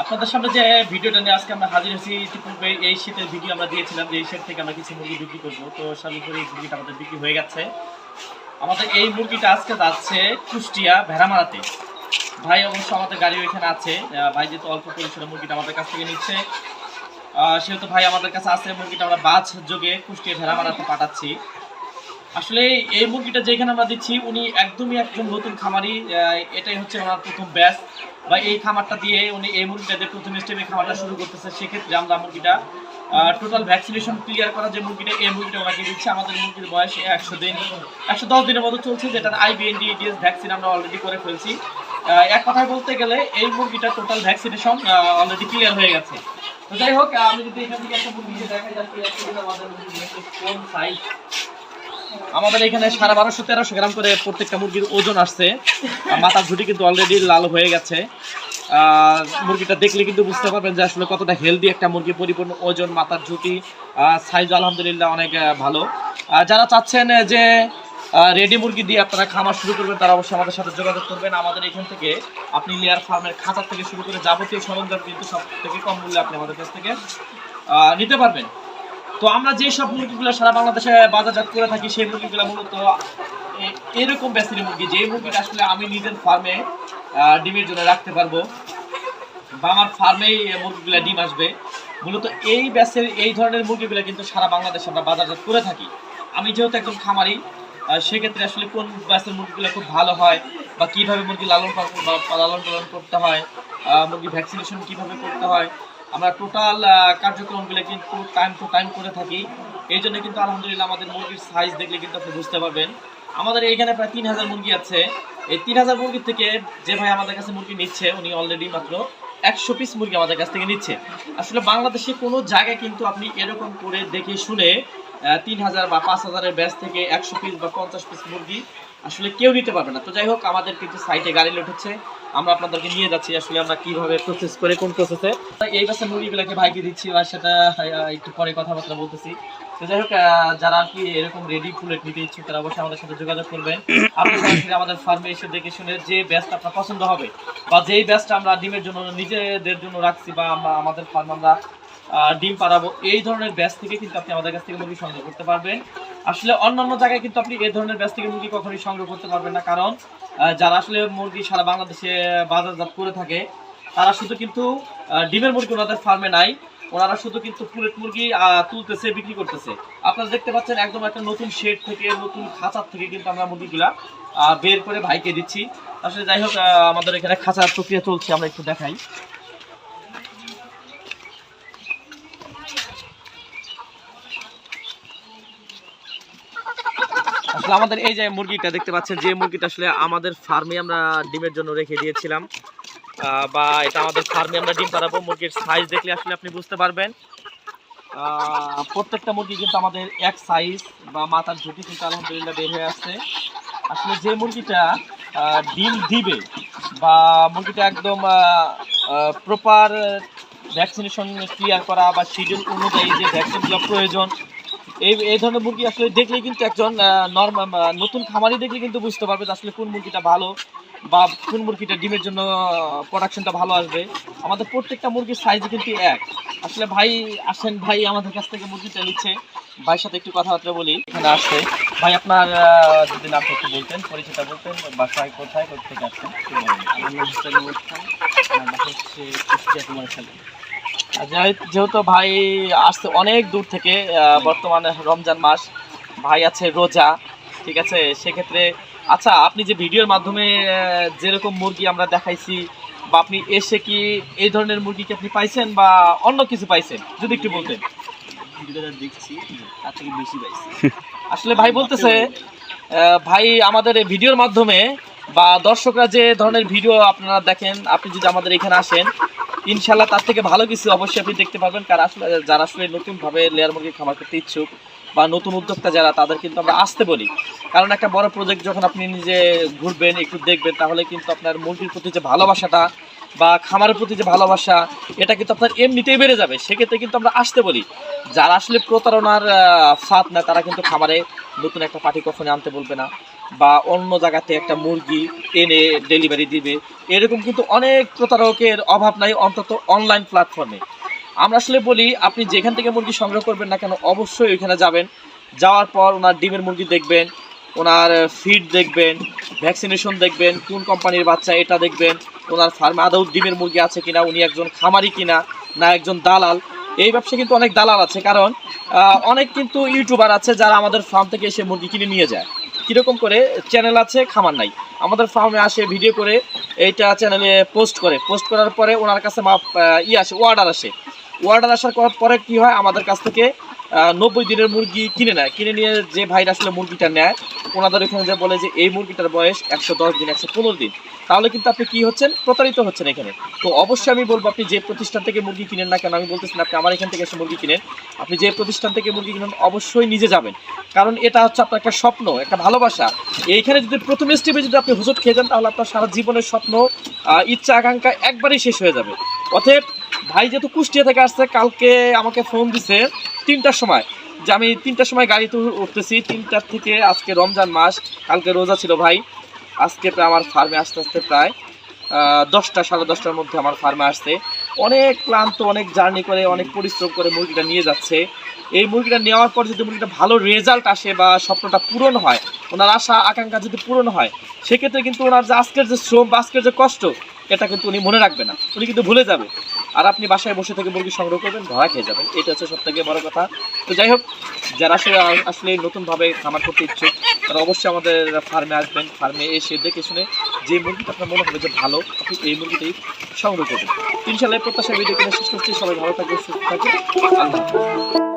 আপনাদের সামনে যে ভিডিওটা নিয়ে আজকে আমরা হাজির হয়েছি, ইতিপূর্বে এই শীতের ভিডিও আমরা দিয়েছিলাম যে এই শীত থেকে আমরা কিছু মুরগি বিক্রি করব। তো করে এই মুরগিটা আমাদের বিক্রি হয়ে গেছে। আমাদের এই মুরগিটা আজকে যাচ্ছে কুষ্টিয়া ভেড়ামারাতে। ভাই অবশ্য আমাদের গাড়ি ওইখানে আছে। ভাই যেহেতু অল্প পরিসরে মুরগিটা আমাদের কাছ থেকে নিচ্ছে। সেহেতু ভাই আমাদের কাছে আছে মুরগিটা, আমরা বাস যোগে কুষ্টিয়া ভেড়ামারাতে পাঠাচ্ছি। আসলে এই মুরগিটা যেখানে আমরা দিচ্ছি, উনি একদমই একজন নতুন খামারি এটাই হচ্ছে ওনার প্রথম ব্যাস বা এই খামারটা দিয়ে উনি এই মুরগিটা দিয়ে প্রথম স্টেপে খামারটা শুরু করতেছে। সেক্ষেত্রে আমরা মুরগিটা টোটাল ভ্যাকসিনেশন ক্লিয়ার করা যে মুরগিটা, এই মুরগিটা ওনাকে দিচ্ছে। আমাদের মুরগির বয়স একশো দিন, একশো দশ দিনের মতো চলছে, যেটার আইবিএনডি ডিএস ভ্যাকসিন আমরা অলরেডি করে ফেলছি। এক কথায় বলতে গেলে এই মুরগিটা টোটাল ভ্যাকসিনেশন অলরেডি ক্লিয়ার হয়ে গেছে। তো যাই হোক আমি যদি এখান থেকে একটা মুরগি দেখাই যাচ্ছি আমাদের মুরগির কোন সাইজ আমাদের এখানে সাড়ে বারোশো, তেরোশো গ্রাম করে প্রত্যেকটা মুরগির ওজন আসছে। মাথার ঝুটি কিন্তু অলরেডি লাল হয়ে গেছে। মুরগিটা দেখলে কিন্তু বুঝতে পারবেন যে আসলে কতটা হেলদি একটা মুরগি পরিপূর্ণ ওজন, মাথার ঝুটি সাইজ আলহামদুলিল্লাহ অনেক ভালো। যারা চাচ্ছেন যে রেডি মুরগি দিয়ে আপনারা খামার শুরু করবেন, তারা অবশ্যই আমাদের সাথে যোগাযোগ করবেন। আমাদের এখান থেকে আপনি লেয়ার ফার্মের খাঁচার থেকে শুরু করে যাবতীয় সরঞ্জাম কিন্তু সব থেকে কম মূল্যে আপনি আমাদের কাছ থেকে নিতে পারবেন। তো আমরা যে সব মুরগিগুলো সারা বাংলাদেশে বাজারজাত করে থাকি, সেই মুরগিগুলো মূলত এরকম ব্যাসের মুরগি যে মুরগিটা আসলে আমি নিজের ফার্মে ডিমের জন্য রাখতে পারব। বা আমার ফার্মেই মুরগিগুলো ডিম আসবে। মূলত এই ব্যাসের এই ধরনের মুরগিগুলো কিন্তু সারা বাংলাদেশে আমরা বাজারজাত করে থাকি। আমি যেহেতু একজন খামারি সেক্ষেত্রে আসলে কোন ব্যাসের মুরগিগুলো খুব ভালো হয়, বা কীভাবে মুরগি লালন পালন লালন পালন করতে হয় মুরগি ভ্যাকসিনেশন কীভাবে করতে হয় আমরা টোটাল কার্যক্রমগুলো কিন্তু টাইম টু টাইম করে থাকি। এই জন্য কিন্তু আলহামদুলিল্লাহ আমাদের মুরগির সাইজ দেখলে কিন্তু আপনি বুঝতে পারবেন। আমাদের এইখানে প্রায় তিন হাজার মুরগি আছে। এই তিন হাজার মুরগির থেকে যে ভাই আমাদের কাছে মুরগি নিচ্ছে, উনি অলরেডি মাত্র একশো পিস মুরগি আমাদের কাছ থেকে নিচ্ছে। আসলে বাংলাদেশে কোনো জায়গায় কিন্তু আপনি এরকম করে দেখে শুনে তিন হাজার বা পাঁচ হাজারের ব্যাচ থেকে একশো পিস বা পঞ্চাশ পিস মুরগি আসলে কেউ নিতে পারবে না। তো যাই হোক, আমাদের কিন্তু সাইটে গাড়ি হচ্ছে। আমরা আপনাদেরকে নিয়ে যাচ্ছি আসলে আমরা কীভাবে প্রসেস করে, কোন প্রসেসে এই বাসে মুরগিগুলোকে ভাইকে দিচ্ছি আর সেটা একটু পরে কথাবার্তা বলতেছি। তো যাই হোক যারা আর কি এরকম রেডি ফুলেট নিতে ইচ্ছুক, তারা অবশ্যই আমাদের সাথে যোগাযোগ করবেন। আপনি সরাসরি আমাদের ফার্মে এসে দেখে শুনে যে ব্যাচটা আপনার পছন্দ হবে, বা যেই ব্যাচটা আমরা ডিমের জন্য, নিজেদের জন্য রাখছি, বা আমরা, আমাদের ফার্ম আমরা ডিম পাড়াবো। এই ধরনের ব্যাচ থেকে কিন্তু আপনি আমাদের কাছ থেকে মুরগি সংগ্রহ করতে পারবেন। আসলে অন্যান্য জায়গায় কিন্তু আপনি এই ধরনের ব্যাচ থেকে মুরগি কখনোই সংগ্রহ করতে পারবেন না। কারণ যারা আসলে মুরগি সারা বাংলাদেশে বাজারজাত করে থাকে, তারা শুধু কিন্তু ডিমের মুরগি ওনাদের ফার্মে নাই। ওনারা শুধু কিন্তু ফুলেট মুরগি তুলতেছে, বিক্রি করতেছে। আপনারা দেখতে পাচ্ছেন একদম একটা নতুন শেড থেকে, নতুন খাঁচার থেকে কিন্তু আমরা মুরগিগুলা বের করে ভাইকে দিচ্ছি। আসলে যাই হোক আমাদের এখানে খাঁচার প্রক্রিয়া চলছে, আমরা একটু দেখাই। আসলে আমাদের এই যে মুরগিটা দেখতে পাচ্ছেন, যে মুরগিটা আসলে আমাদের ফার্মে আমরা ডিমের জন্য রেখে দিয়েছিলাম। বা এটা আমাদের ফার্মে আমরা ডিম পাড়াবো। মুরগির সাইজ দেখলে আসলে আপনি বুঝতে পারবেন। প্রত্যেকটা মুরগি কিন্তু আমাদের এক সাইজ বা মাথার ঝুঁকি কিন্তু আলহামদুলিল্লাহ বের হয়ে আসছে আসলে যে মুরগিটা ডিম দিবে বা মুরগিটা একদম প্রপার ভ্যাকসিনেশন ক্লিয়ার করা বা শিডিউল অনুযায়ী যে ভ্যাকসিনগুলো প্রয়োজন এই এই ধরনের মুরগি আসলে দেখলে কিন্তু একজন নর্মাল নতুন খামারি দেখলে কিন্তু বুঝতে পারবে যে আসলে কোন মুরগিটা ভালো বা কোন মুরগিটা ডিমের জন্য প্রোডাকশনটা ভালো আসবে। আমাদের প্রত্যেকটা মুরগির সাইজ কিন্তু এক। আসলে ভাই আসেন, ভাই আমাদের কাছ থেকে মুরগিটা নিচ্ছে। ভাইয়ের সাথে একটু কথাবার্তা বলি, এখানে আসছে। ভাই, আপনার যদি নামটা একটু বলতেন, পরিচয়টা বলতেন বাসায় কোথায়, কোথা আসছেন? আমার নাম হচ্ছে যেহে- যেহেতু ভাই আসছে অনেক দূর থেকে বর্তমানে রমজান মাস ভাই আছে রোজা ঠিক আছে? সেক্ষেত্রে আচ্ছা আপনি যে ভিডিওর মাধ্যমে যেরকম মুরগি আমরা দেখাইছি বা আপনি এসে কি এই ধরনের মুরগি কি আপনি পাইছেন বা অন্য কিছু পাইছেন? যদি একটু বলতেন। দেখছি তার থেকে বেশি পাইছি। আসলে ভাই বলতেছে ভাই আমাদের এই ভিডিওর মাধ্যমে বা দর্শকরা যে ধরনের ভিডিও আপনারা দেখেন, আপনি যদি আমাদের এখানে আসেন ইনশাল্লাহ তার থেকে ভালো কিছু অবশ্যই আপনি দেখতে পাবেন কারণ আসলে যারা আসলে নতুনভাবে লেয়ার মুরগি খামার করতে ইচ্ছুক বা নতুন উদ্যোক্তা যারা, তাদের কিন্তু আমরা আসতে বলি। কারণ একটা বড় প্রজেক্ট যখন আপনি নিজে ঘুরবেন, একটু দেখবেন, তাহলে কিন্তু আপনার মুরগির প্রতি যে ভালোবাসাটা বা খামারের প্রতি যে ভালোবাসা, এটা কিন্তু আপনার এমনিতেই বেড়ে যাবে। সেক্ষেত্রে কিন্তু আমরা আসতে বলি। যারা আসলে প্রতারণার ফাঁদ না, তারা কিন্তু খামারে নতুন একটা পার্টি কখনই আনতে বলবে না। বা অন্য জায়গাতে একটা মুরগি এনে ডেলিভারি দিবে, এরকম কিন্তু অনেক প্রতারকের অভাব নাই, অন্তত অনলাইন প্ল্যাটফর্মে আমরা আসলে বলি, আপনি যেখান থেকে মুরগি সংগ্রহ করবেন না কেন, অবশ্যই ওইখানে যাবেন। যাওয়ার পর ওনার ডিমের মুরগি দেখবেন, ওনার ফিড দেখবেন ভ্যাকসিনেশন দেখবেন, কোন কোম্পানির বাচ্চা এটা দেখবেন, ওনার ফার্মে আদৌ ডিমের মুরগি আছে কিনা, উনি একজন খামারি কিনা, না একজন দালাল। এই ব্যবসা কিন্তু অনেক দালাল আছে, কারণ অনেক কিন্তু ইউটিউবার আছে যারা আমাদের ফার্ম থেকে এসে মুরগি কিনে নিয়ে যায়। কীরকম করে চ্যানেল আছে, খামার নাই। আমাদের ফার্মে আসে ভিডিও করে, এইটা চ্যানেলে পোস্ট করে। পোস্ট করার পরে ওনার কাছে ই আসে ওয়ার্ডার আসে। ওয়ার্ডার আসার পরে কি হয়? আমাদের কাছ থেকে নব্বই দিনের মুরগি কিনে নেয়। কিনে নিয়ে যে ভাইরা আসলে মুরগিটা নেয়, ওনাদের এখানে যে বলে যে এই মুরগিটার বয়স একশো দশ দিন, একশো পনেরো দিন। তাহলে কিন্তু আপনি কি হচ্ছেন? প্রতারিত হচ্ছেন এখানে। তো অবশ্যই আমি বলব, আপনি যে প্রতিষ্ঠান থেকে মুরগি কিনেন না কেন, আমি বলতেছি আপনি আমার এখান থেকে এসে মুরগি কিনেন। আপনি যে প্রতিষ্ঠান থেকে মুরগি কিনেন, অবশ্যই নিজে যাবেন। কারণ এটা হচ্ছে আপনার একটা স্বপ্ন, একটা ভালোবাসা। এইখানে যদি প্রথম স্টেপে যদি আপনি হুজুট খেয়ে যান, তাহলে আপনার সারা জীবনের স্বপ্ন ইচ্ছা, আকাঙ্ক্ষা একবারেই শেষ হয়ে যাবে। অতএব ভাই যেহেতু কুষ্টিয়া থেকে আসছে, কালকে আমাকে ফোন দিছে তিনটার সময়। যে আমি তিনটার সময় গাড়িতে উঠতেছি, তিনটার থেকে আজকে রমজান মাস, কালকে রোজা ছিল ভাই। আজকে প্রায় আমার ফার্মে আসতে আসতে প্রায় দশটা, সাড়ে দশটার মধ্যে আমার ফার্মে আসছে। অনেক ক্লান্ত, অনেক জার্নি করে, অনেক পরিশ্রম করে মুরগিটা নিয়ে যাচ্ছে। এই মুরগিটা নেওয়ার পর যদি মুরগিটা ভালো রেজাল্ট আসে বা স্বপ্নটা পূরণ হয়, ওনার আশা, আকাঙ্ক্ষা যদি পূরণ হয়, সেক্ষেত্রে কিন্তু ওনার যে আজকের যে শ্রম বা আজকের যে কষ্ট এটা কিন্তু উনি মনে রাখবে না। উনি কিন্তু ভুলে যাবে। আর আপনি বাসায় বসে থেকে মুরগি সংগ্রহ করবেন, ধরা খেয়ে যাবেন। এটা হচ্ছে সবথেকে বড় কথা। তো যাই হোক, যারা আসলে আসলে নতুনভাবে খামার করতে ইচ্ছুক, তারা অবশ্যই আমাদের ফার্মে আসবেন। ফার্মে এসে দেখে শুনে যে মুরগিটা আপনার মনে হবে যে ভালো, আপনি এই মুরগিটাই সংগ্রহ করবেন। ইনশাল্লাহ প্রত্যাশা ভিডিও কিনে শেষ করছি। সবাই ভালো থাকবে সুস্থ থাকবে আল্লাহ।